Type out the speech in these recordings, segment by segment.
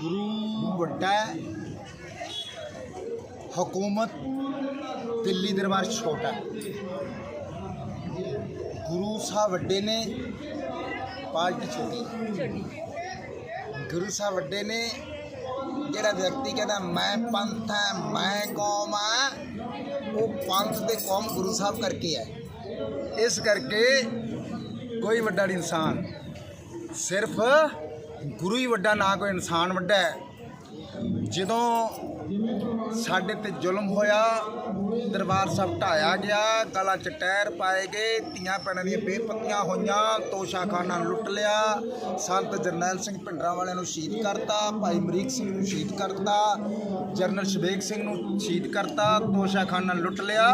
ਗੁਰੂ ਵੱਡਾ ਹਕੂਮਤ ਦਿੱਲੀ ਦਰਬਾਰ ਛੋਟਾ ਗੁਰੂ ਸਾਹਿਬ ਵੱਡੇ ਨੇ ਪਾਰਟੀ ਛੋਟੀ। ਗੁਰੂ ਸਾਹਿਬ ਵੱਡੇ ਨੇ, ਜਿਹੜਾ ਵਿਅਕਤੀ ਕਹਿੰਦਾ, ਮੈਂ ਪੰਥ ਹੈ, ਮੈਂ ਕੌਮ ਆ ਉਹ ਪੰਥ ਤੇ ਕੌਮ ਗੁਰੂ ਸਾਹਿਬ ਕਰਕੇ ਹੈ। ਇਸ ਕਰਕੇ ਕੋਈ ਵੱਡਾ ਇਨਸਾਨ। ਸਿਰਫ ਗੁਰੂ ਹੀ ਵੱਡਾ, ਨਾ ਕੋਈ ਇਨਸਾਨ ਵੱਡਾ ਹੈ। ਜਦੋਂ ਸਾਡੇ ਤੇ ਜ਼ੁਲਮ ਹੋਇਆ, ਦਰਬਾਰ ਸਾਹਿਬ ਢਾਇਆ ਗਿਆ, ਗਲਾਂ ਚਟੈਰ ਪਾਏ ਗਏ, ਧੀਆਂ ਭੈਣਾਂ ਦੀਆਂ ਬੇਪੱਤੀਆਂ ਹੋਈਆਂ, ਤੋਸ਼ਾਖਾਨਾ ਲੁੱਟ ਲਿਆ, ਸੰਤ ਜਰਨੈਲ ਸਿੰਘ ਭਿੰਡਰਾਂ ਵਾਲਿਆਂ ਨੂੰ ਸ਼ਹੀਦ ਕਰਤਾ, ਭਾਈ ਅਮਰੀਕ ਸਿੰਘ ਨੂੰ ਸ਼ਹੀਦ ਕਰਤਾ, ਜਰਨਲ ਸ਼ਬੇਕ ਸਿੰਘ ਨੂੰ ਸ਼ਹੀਦ ਕਰਤਾ, ਤੋਸ਼ਾਖਾਨਾ ਲੁੱਟ ਲਿਆ।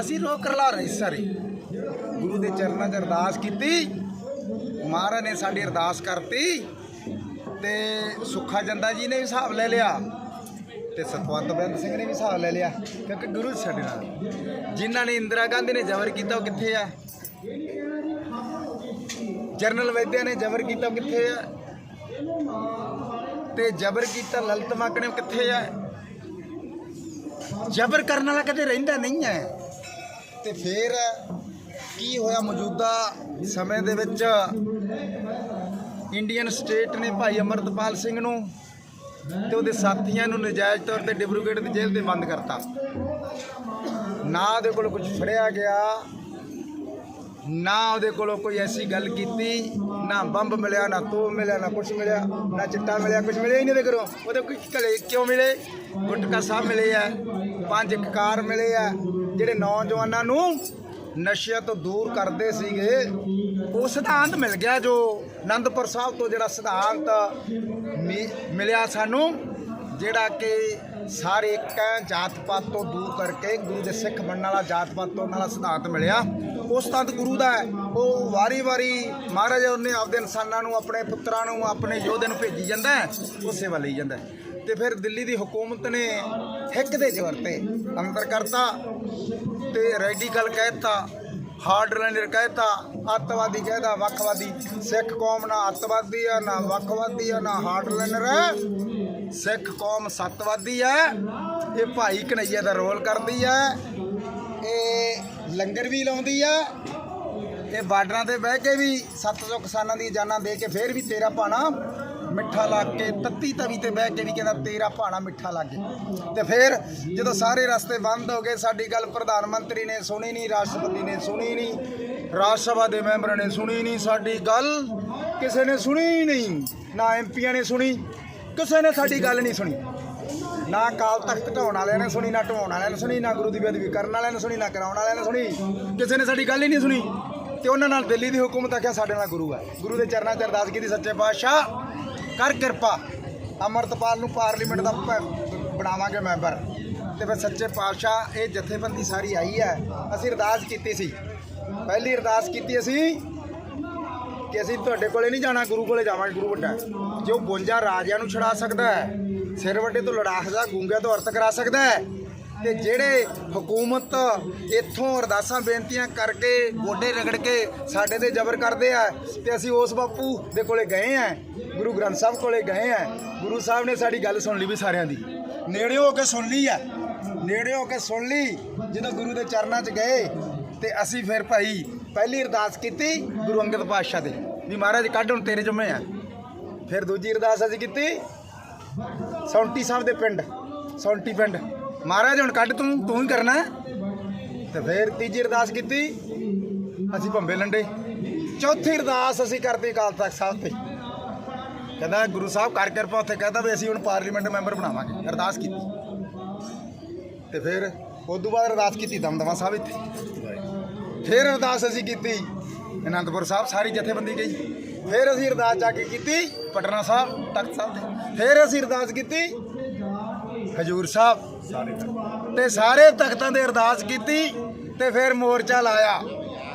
ਅਸੀਂ ਰੋਕ ਰਲਾ ਰਹੇ ਸਾਰੇ। ਗੁਰੂ ਦੇ ਚਰਨਾਂ 'ਚ ਅਰਦਾਸ ਕੀਤੀ। ਮਹਾਰਾਜ ਨੇ ਸਾਡੀ ਅਰਦਾਸ ਕਰਤੀ ਤੇ ਸੁੱਖਾ ਜੰਦਾ ਜੀ ਨੇ ਵੀ ਹਿਸਾਬ ਲੈ ਲਿਆ ਤੇ ਸਤਵੰਤ ਬਿੰਦ ਸਿੰਘ ਨੇ ਵੀ ਹਿਸਾਬ ਲੈ ਲਿਆ ਕਿਉਂਕਿ ਗੁਰੂ ਸਾਡੇ ਨਾਲ ਜਿਨ੍ਹਾਂ ਨੇ ਇੰਦਰਾ ਗਾਂਧੀ ਨੇ ਜ਼ਬਰ ਕੀਤਾ ਉਹ ਕਿੱਥੇ ਆ? ਜਰਨਲ ਵੈਦਿਆ ਨੇ ਜ਼ਬਰ ਕੀਤਾ ਉਹ ਕਿੱਥੇ ਆ? ਤੇ ਜ਼ਬਰ ਕੀਤਾ ਲਲਿਤ ਮਾਕਣੇ ਉਹ ਕਿੱਥੇ ਆ? ਜ਼ਬਰ ਕਰਨ ਵਾਲਾ ਕਦੇ ਰਹਿੰਦਾ ਨਹੀਂ ਹੈ। ਤੇ ਫਿਰ ਕੀ ਹੋਇਆ ਮੌਜੂਦਾ ਸਮੇਂ ਦੇ ਵਿੱਚ ਇੰਡੀਅਨ ਸਟੇਟ ਨੇ ਭਾਈ ਅਮਰਤਪਾਲ ਸਿੰਘ ਨੂੰ ਤੇ ਉਹਦੇ ਸਾਥੀਆਂ ਨੂੰ ਨਜਾਇਜ਼ ਤੌਰ ਤੇ ਡਿਬਰੂਗੇਟ ਦੀ ਜੇਲ੍ਹ ਤੇ ਬੰਦ ਕਰਤਾ। ਨਾ ਉਹਦੇ ਕੋਲ ਕੁਝ ਫੜਿਆ ਗਿਆ, ਨਾ ਉਹਦੇ ਕੋਲੋਂ ਕੋਈ ਐਸੀ ਗੱਲ ਕੀਤੀ, ਨਾ ਬੰਬ ਮਿਲਿਆ, ਨਾ ਤੋ ਮਿਲਿਆ, ਨਾ ਕੁਝ ਮਿਲਿਆ, ਨਾ ਚਿੱਟਾ ਮਿਲਿਆ ਕੁਝ ਮਿਲਿਆ ਹੀ ਨਹੀਂ ਉਹਦੇ ਘਰੋਂ। ਉਹਦੇ ਕੋਈ ਘਲੇ ਕਿਉਂ ਮਿਲੇ? ਗੁਟਕਾ ਸਾਹਿਬ ਮਿਲੇ ਆ, ਪੰਜ ਕਾਰ ਮਿਲੇ ਆ, ਜਿਹੜੇ ਨੌਜਵਾਨਾਂ ਨੂੰ ਨਸ਼ਿਆਂ ਤੋਂ ਦੂਰ ਕਰਦੇ ਸੀਗੇ, ਉਹ ਸਿਧਾਂਤ ਮਿਲ ਗਿਆ ਜੋ ਆਨੰਦਪੁਰ ਸਾਹਿਬ ਤੋਂ ਜਿਹੜਾ ਸਿਧਾਂਤ ਮਿ- ਮਿਲਿਆ ਸਾਨੂੰ, ਜਿਹੜਾ ਕਿ ਸਾਰੇ ਇੱਕ ਜਾਤ ਪਾਤ ਤੋਂ ਦੂਰ ਕਰਕੇ ਗੁਰੂ ਦੇ ਸਿੱਖ ਬਣਨ ਵਾਲਾ ਜਾਤ ਪਾਤ ਤੋਂ ਵਾਲਾ ਸਿਧਾਂਤ ਮਿਲਿਆ। ਉਸ ਤੰਤ ਗੁਰੂ ਦਾ ਉਹ ਵਾਰੀ-ਵਾਰੀ ਮਹਾਰਾਜ ਉਹਨੇ ਆਪਦੇ ਇਨਸਾਨਾਂ ਨੂੰ, ਆਪਣੇ ਪੁੱਤਰਾਂ ਨੂੰ, ਆਪਣੇ ਯੋਧੇ ਨੂੰ ਭੇਜੀ ਜਾਂਦਾ ਹੈ, ਉਹ ਸੇਵਾ ਲਈ ਜਾਂਦਾ ਤੇ ਫਿਰ ਦਿੱਲੀ ਦੀ ਹਕੂਮਤ ਨੇ ਹਿੱਕ ਦੇ ਜ਼ੋਰ ਤੇ ਅੰਦਰ ਕਰਤਾ ਤੇ ਰੈਡੀਕਲ ਕਹਿਤਾ ਹਾਰਡਲਾਈਨਰ ਕਹਿਤਾ ਅੱਤਵਾਦੀ ਕਹਿਦਾ ਵੱਖਵਾਦੀ। ਸਿੱਖ ਕੌਮ ਨਾ ਅੱਤਵਾਦੀ ਆ, ਨਾ ਵੱਖਵਾਦੀ ਆ, ਨਾ ਹਾਰਡਲਾਈਨਰ ਹੈ ਸਿੱਖ ਕੌਮ ਸੱਤਵਾਦੀ ਹੈ ਇਹ ਭਾਈ ਕਨਈਆ ਦਾ ਰੋਲ ਕਰਦੀ ਹੈ ਇਹ ਲੰਗਰ ਵੀ ਲਾਉਂਦੀ ਹੈ ਇਹ ਬਾਰਡਰਾਂ ਤੇ ਬਹਿ ਕੇ ਵੀ 700 ਕਿਸਾਨਾਂ ਦੀ ਜਾਨਾਂ ਦੇ ਕੇ ਫੇਰ ਵੀ ਤੇਰਾ ਭਾਣਾ ਮਿੱਠਾ ਲੱਗ ਕੇ, ਤੱਤੀ ਤਵੀ ਤੇ ਬਹਿ ਕੇ ਵੀ ਕਹਿੰਦਾ ਤੇਰਾ ਭਾਣਾ ਮਿੱਠਾ ਲੱਗੇ ਤੇ ਫਿਰ ਜਦੋਂ ਸਾਰੇ ਰਸਤੇ ਬੰਦ ਹੋ ਗਏ, ਸਾਡੀ ਗੱਲ ਪ੍ਰਧਾਨ ਮੰਤਰੀ ਨੇ ਸੁਣੀ ਨਹੀਂ, ਰਾਸ਼ਟਰਪਤੀ ਨੇ ਸੁਣੀ ਨਹੀਂ, ਰਾਜ ਸਭਾ ਦੇ ਮੈਂਬਰਾਂ ਨੇ ਸੁਣੀ ਨਹੀਂ, ਸਾਡੀ ਗੱਲ ਕਿਸੇ ਨੇ ਸੁਣੀ ਨਹੀਂ, ਨਾ ਐਮਪੀਆਂ ਨੇ ਸੁਣੀ, ਕਿਸੇ ਨੇ ਸਾਡੀ ਗੱਲ ਨਹੀਂ ਸੁਣੀ। ਨਾ ਕਾਲ ਤਖਤ ਢਾਉਣ ਵਾਲਿਆਂ ਨੇ ਸੁਣੀ, ਨਾ ਢਾਉਣ ਵਾਲਿਆਂ ਨੇ ਸੁਣੀ, ਨਾ ਗੁਰੂ ਦੀ ਬੇਦਬੀ ਕਰਨ ਵਾਲਿਆਂ ਨੇ ਸੁਣੀ, ਨਾ ਕਰਾਉਣ ਵਾਲਿਆਂ ਨੇ ਸੁਣੀ, ਕਿਸੇ ਨੇ ਸਾਡੀ ਗੱਲ ਹੀ ਨਹੀਂ ਸੁਣੀ। ਤੇ ਉਹਨਾਂ ਨਾਲ ਦਿੱਲੀ ਦੀ ਹਕੂਮਤ ਆਖਿਆ, ਸਾਡੇ ਨਾਲ ਗੁਰੂ ਹੈ ਗੁਰੂ ਦੇ ਚਰਨਾਂ 'ਚ ਅਰਦਾਸ ਕੀਤੀ, ਸੱਚੇ ਪਾਤਸ਼ਾਹ ਕਰ ਕਿਰਪਾ। ਅਮਰਤਪਾਲ ਨੂੰ ਪਾਰਲੀਮੈਂਟ ਦਾ ਪ- ਬਣਾਵਾਂਗੇ ਮੈਂਬਰ। ਤੇ ਫਿਰ ਸੱਚੇ ਪਾਤਸ਼ਾਹ, ਇਹ ਜਥੇਬੰਦੀ ਸਾਰੀ ਆਈ ਹੈ। ਅਸੀਂ ਅਰਦਾਸ ਕੀਤੀ ਸੀ। ਪਹਿਲੀ ਅਰਦਾਸ ਕੀਤੀ ਅਸੀਂ ਕਿ ਅਸੀਂ ਤੁਹਾਡੇ ਕੋਲੇ ਨਹੀਂ ਜਾਣਾ, ਗੁਰੂ ਕੋਲੇ ਜਾਵਾਂਗੇ, ਗੁਰੂ ਵੱਡਾ। ਹੈ। ਜੋ 52 ਰਾਜਿਆਂ ਨੂੰ ਛੁਡਾ ਸਕਦਾ ਹੈ, ਸਿਰ ਵੱਡੇ ਤੋਂ ਲੜਾ ਸਕਦਾ ਗੂੰਗਿਆਂ ਤੋਂ ਅਰਥ ਕਰਾ ਸਕਦਾ ਹੈ ਤੇ ਜਿਹੜੇ ਹਕੂਮਤ ਇੱਥੋਂ ਅਰਦਾਸਾਂ, ਬੇਨਤੀਆਂ ਕਰਕੇ ਗੋਡੇ ਰਗੜ ਕੇ ਸਾਡੇ ਤੇ ਜ਼ਬਰ ਕਰਦੇ ਆ ਤੇ ਅਸੀਂ ਉਸ ਬਾਪੂ ਦੇ ਕੋਲੇ ਗਏ ਆ, ਗੁਰੂ ਗ੍ਰੰਥ ਸਾਹਿਬ ਕੋਲੇ ਗਏ ਆ। ਗੁਰੂ ਸਾਹਿਬ ਨੇ ਸਾਡੀ ਗੱਲ ਸੁਣ ਲਈ ਵੀ ਸਾਰਿਆਂ ਦੀ। ਨੇੜੇ ਹੋ ਕੇ ਸੁਣ ਲਈ ਆ। ਨੇੜੇ ਹੋ ਕੇ ਸੁਣ ਲਈ, ਜਦੋਂ ਗੁਰੂ ਦੇ ਚਰਨਾਂ 'ਚ ਗਏ ਤੇ ਅਸੀਂ ਫਿਰ ਭਾਈ ਪਹਿਲੀ ਅਰਦਾਸ ਕੀਤੀ ਗੁਰੂ ਅੰਗਦ ਪਾਤਸ਼ਾਹ ਦੇ ਵੀ ਮਹਾਰਾਜ ਕੱਢ ਹੁਣ ਤੇਰੇ ਜੁਮੇ ਆ। ਫਿਰ ਦੂਜੀ ਅਰਦਾਸ ਅਸੀਂ ਕੀਤੀ ਸੌਂਟੀ ਸਾਹਿਬ ਦੇ ਪਿੰਡ, ਸੌਂਟੀ ਪਿੰਡ। ਮਹਾਰਾਜ, ਹੁਣ ਕੱਢ ਤੂੰ ਤੂੰ ਹੀ ਕਰਨਾ ਹੈ। ਤੇ ਫਿਰ ਤੀਜੀ ਅਰਦਾਸ ਕੀਤੀ। ਅਸੀਂ ਭੰਬੇ ਲੰਡੇ। ਚੌਥੀ ਅਰਦਾਸ ਅਸੀਂ ਕਰਤੀ ਅਕਾਲ ਤਖਤ ਸਾਹਿਬ ਤੇ। ਕਹਿੰਦਾ ਗੁਰੂ ਸਾਹਿਬ, ਕਰ ਕਿਰਪਾ ਉੱਥੇ। ਕਹਿੰਦਾ ਵੀ ਅਸੀਂ ਹੁਣ ਪਾਰਲੀਮੈਂਟ ਮੈਂਬਰ ਬਣਾਵਾਂਗੇ। ਅਰਦਾਸ ਕੀਤੀ। ਤੇ ਫਿਰ ਉਦੋਂ ਬਾਅਦ ਅਰਦਾਸ ਕੀਤੀ ਦਮਦਮਾ ਸਾਹਿਬ ਇੱਥੇ। ਫਿਰ ਅਰਦਾਸ ਅਸੀਂ ਕੀਤੀ। ਅਨੰਦਪੁਰ ਸਾਹਿਬ ਸਾਰੀ ਜਥੇਬੰਦੀ ਗਈ। ਫਿਰ ਅਸੀਂ ਅਰਦਾਸ ਜਾ ਕੇ ਕੀਤੀ ਪਟਨਾ ਸਾਹਿਬ, ਤਖਤ ਸਾਹਿਬ ਤੇ ਫਿਰ ਅਸੀਂ ਅਰਦਾਸ ਕੀਤੀ ਹਜੂਰ ਸਾਹਿਬ। ਤੇ ਸਾਰੇ ਤਖਤਾਂ ਦੇ ਅਰਦਾਸ ਕੀਤੀ ਤੇ ਫਿਰ ਮੋਰਚਾ ਲਾਇਆ।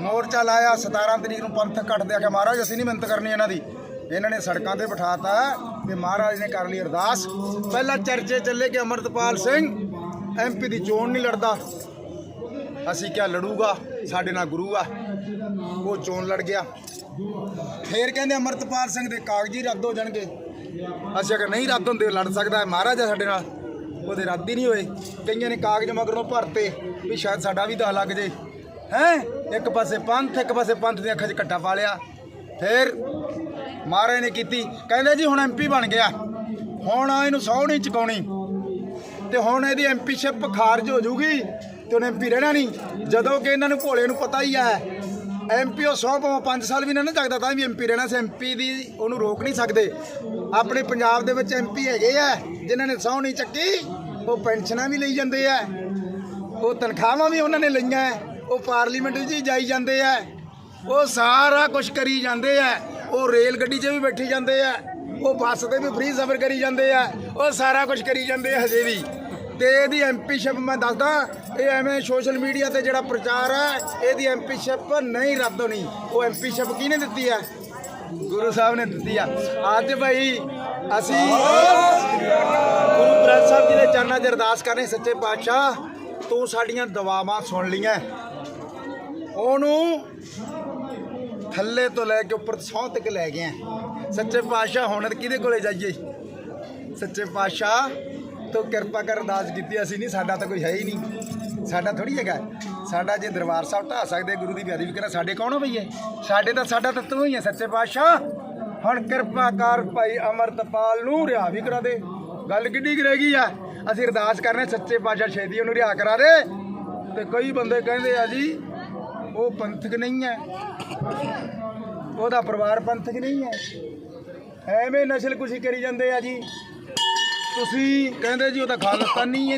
ਮੋਰਚਾ ਲਾਇਆ 17 ਤਰੀਕ ਨੂੰ ਪੰਥਕ ਕੱਟਦੇ ਆ ਕਿ ਮਹਾਰਾਜ ਅਸੀਂ ਨਹੀਂ ਮਿਹਨਤ ਕਰਨੀ ਇਹਨਾਂ ਦੀ। ਇਹਨਾਂ ਨੇ ਸੜਕਾਂ ਤੇ ਬਿਠਾਤਾ ਤੇ ਮਹਾਰਾਜ ਨੇ ਕਰ ਲਈ ਅਰਦਾਸ। ਪਹਿਲਾਂ ਚਰਚੇ ਚੱਲੇ ਕਿ ਅਮਰਤਪਾਲ ਸਿੰਘ ਐਮਪੀ ਦੀ ਚੋਣ ਨਹੀਂ ਲੜਦਾ। ਅਸੀਂ ਕਿਹਾ ਲੜੂਗਾ, ਸਾਡੇ ਨਾਲ ਗੁਰੂ ਆ। ਉਹ ਚੋਣ ਲੜ ਗਿਆ। ਫੇਰ ਕਹਿੰਦੇ ਅਮਰਤਪਾਲ ਸਿੰਘ ਦੇ ਕਾਗਜ਼ੀ ਰੱਦ ਹੋ ਜਾਣਗੇ। ਅਸੀਂ ਅਗਰ ਨਹੀਂ ਰੱਦ ਹੁੰਦੇ ਲੜ ਸਕਦਾ ਹੈ। ਮਹਾਰਾਜਾ ਸਾਡੇ ਨਾਲ। ਉਹਦੇ ਰੱਦ ਹੀ ਨਹੀਂ ਹੋਏ। ਕਈਆਂ ਨੇ ਕਾਗਜ਼ ਮਗਰੋਂ ਭਰਤੇ ਵੀ ਸ਼ਾਇਦ ਸਾਡਾ ਵੀ ਦਾ ਲੱਗ ਜੇ। ਹੈ? ਇੱਕ ਪਾਸੇ ਪੰਥ, ਇੱਕ ਪਾਸੇ ਪੰਥ ਦੀਆਂ ਅੱਖਾਂ 'ਚ ਘੱਟਾ ਪਾ ਲਿਆ। ਫਿਰ ਮਹਾਰਾਜ ਨੇ ਕੀਤੀ। ਕਹਿੰਦੇ ਜੀ ਹੁਣ ਐਮਪੀ ਬਣ ਗਿਆ। ਹੁਣ ਇਹਨੂੰ ਸਹੁੰ ਨਹੀਂ ਚੁਕਾਉਣੀ। ਤੇ ਹੁਣ ਇਹਦੀ ਐਮਪੀਸ਼ਿਪ ਖਾਰਜ ਹੋ ਜੂਗੀ ਤੇ ਉਹਨੇ ਐਮਪੀ ਰਹਿਣਾ ਨਹੀਂ। ਜਦੋਂ ਕਿ ਇਹਨਾਂ ਨੂੰ ਭੋਲੇ ਨੂੰ ਪਤਾ ਹੀ ਹੈ ਐਮਪੀ ਉਹ ਸੌ ਭਾਵੇਂ 5 ਸਾਲ ਵੀ ਨਾ ਨਾ ਜਗਦਾ, ਤਾਂ ਵੀ ਐਮਪੀ ਰਹਿਣਾ ਸੀ। ਐਮਪੀ ਦੀ ਉਹਨੂੰ ਰੋਕ ਨਹੀਂ ਸਕਦੇ। ਆਪਣੇ ਪੰਜਾਬ ਦੇ ਵਿੱਚ ਐਮਪੀ ਹੈਗੇ ਆ, ਜਿਨ੍ਹਾਂ ਨੇ ਸਹੁੰ ਨਹੀਂ ਚੱਕੀ, ਉਹ ਪੈਨਸ਼ਨਾਂ ਵੀ ਲਈ ਜਾਂਦੇ ਆ। ਉਹ ਤਨਖਾਹਾਂ ਵੀ ਉਹਨਾਂ ਨੇ ਲਈਆਂ, ਉਹ ਪਾਰਲੀਮੈਂਟ ਵਿੱਚ ਹੀ ਜਾਈ ਜਾਂਦੇ ਆ। ਉਹ ਸਾਰਾ ਕੁਝ ਕਰੀ ਜਾਂਦੇ ਆ। ਉਹ ਰੇਲ ਗੱਡੀ 'ਚ ਵੀ ਬੈਠੀ ਜਾਂਦੇ ਆ। ਉਹ ਬੱਸ ਤੇ ਵੀ ਫ੍ਰੀ ਸਫ਼ਰ ਕਰੀ ਜਾਂਦੇ ਆ। ਉਹ ਸਾਰਾ ਕੁਝ ਕਰੀ ਜਾਂਦੇ ਆ ਹਜੇ ਵੀ। ਤੇ ਇਹਦੀ ਐਮਪੀਸ਼ਿਪ ਮੈਂ ਦੱਸਦਾ ਇਹ ਐਵੇਂ ਸੋਸ਼ਲ ਮੀਡੀਆ ਤੇ ਜਿਹੜਾ ਪ੍ਰਚਾਰ ਹੈ ਇਹਦੀ ਐਮਪੀਸ਼ਿਪ ਨਹੀਂ ਰੱਦ ਹੋਣੀ। ਉਹ ਐਮਪੀਸ਼ਿਪ ਕਿਹਨੇ ਦਿੱਤੀ ਹੈ ਗੁਰੂ ਸਾਹਿਬ ਨੇ ਦਿੱਤੀ ਆ। ਅੱਜ ਭਾਈ ਅਸੀਂ ਗੁਰੂ ਗ੍ਰੰਥ ਸਾਹਿਬ ਜੀ ਦੇ ਚਰਨਾਂ 'ਚ ਅਰਦਾਸ ਕਰਨੇ ਸੱਚੇ ਪਾਤਸ਼ਾਹ, ਤੂੰ ਸਾਡੀਆਂ ਦੁਆਵਾਂ ਸੁਣ ਲਈਆਂ। ਉਹਨੂੰ ਥੱਲੇ ਤੋਂ ਲੈ ਕੇ ਉੱਪਰ ਸੌ ਤੱਕ ਲੈ ਗਏ ਸੱਚੇ ਪਾਤਸ਼ਾਹ, ਹੁਣ ਕਿਹਦੇ ਕੋਲੇ ਜਾਈਏ? ਸੱਚੇ ਪਾਤਸ਼ਾਹ, ਤੋਂ ਕਿਰਪਾ ਕਰ ਅਰਦਾਸ ਕੀਤੀ, ਅਸੀਂ ਨਹੀਂ, ਸਾਡਾ ਤਾਂ ਕੋਈ ਹੈ ਹੀ ਨਹੀਂ। ਸਾਡਾ ਥੋੜੀ ਹੈਗਾ। ਸਾਡਾ ਜੇ ਦਰਬਾਰ ਸਾਹਿਬ ਢਾ ਸਕਦੇ, ਗੁਰੂ ਦੀ ਬਿਆਦੀ ਵੀ ਕਰਾ ਸਾਡੇ ਕੌਣ ਹੋ ਬਈਏ? ਸਾਡੇ ਤਾਂ ਸਾਡਾ ਤਾਂ ਤੂੰ ਹੀ ਹੈ ਸੱਚੇ ਪਾਤਸ਼ਾਹ। ਹੁਣ ਕਿਰਪਾ ਕਰ ਭਾਈ ਅਮਰਤਪਾਲ ਨੂੰ ਰਿਹਾ ਵੀ ਕਰਾ ਦੇ। ਗੱਲ ਕਿੱਡੀ ਕੁ ਰਹਿ ਗਈ ਆ। ਅਸੀਂ ਅਰਦਾਸ ਕਰਨੇ ਸੱਚੇ ਪਾਤਸ਼ਾਹ ਛੇਤੀ ਉਹਨੂੰ ਰਿਹਾ ਕਰਾ ਦੇ। ਤੇ ਕਈ ਬੰਦੇ ਕਹਿੰਦੇ ਆ ਜੀ, ਉਹ ਪੰਥਕ ਨਹੀਂ ਹੈ। ਉਹਦਾ ਪਰਿਵਾਰ ਪੰਥਕ ਨਹੀਂ ਹੈ। ਐਵੇਂ ਨਸਲ ਕੁਸ਼ੀ ਕਰੀ ਜਾਂਦੇ ਆ ਜੀ। ਤੁਸੀਂ ਕਹਿੰਦੇ ਜੀ ਉਹ ਤਾਂ ਖਾਲਸਤਾਨੀ ਹੈ ਨਹੀਂ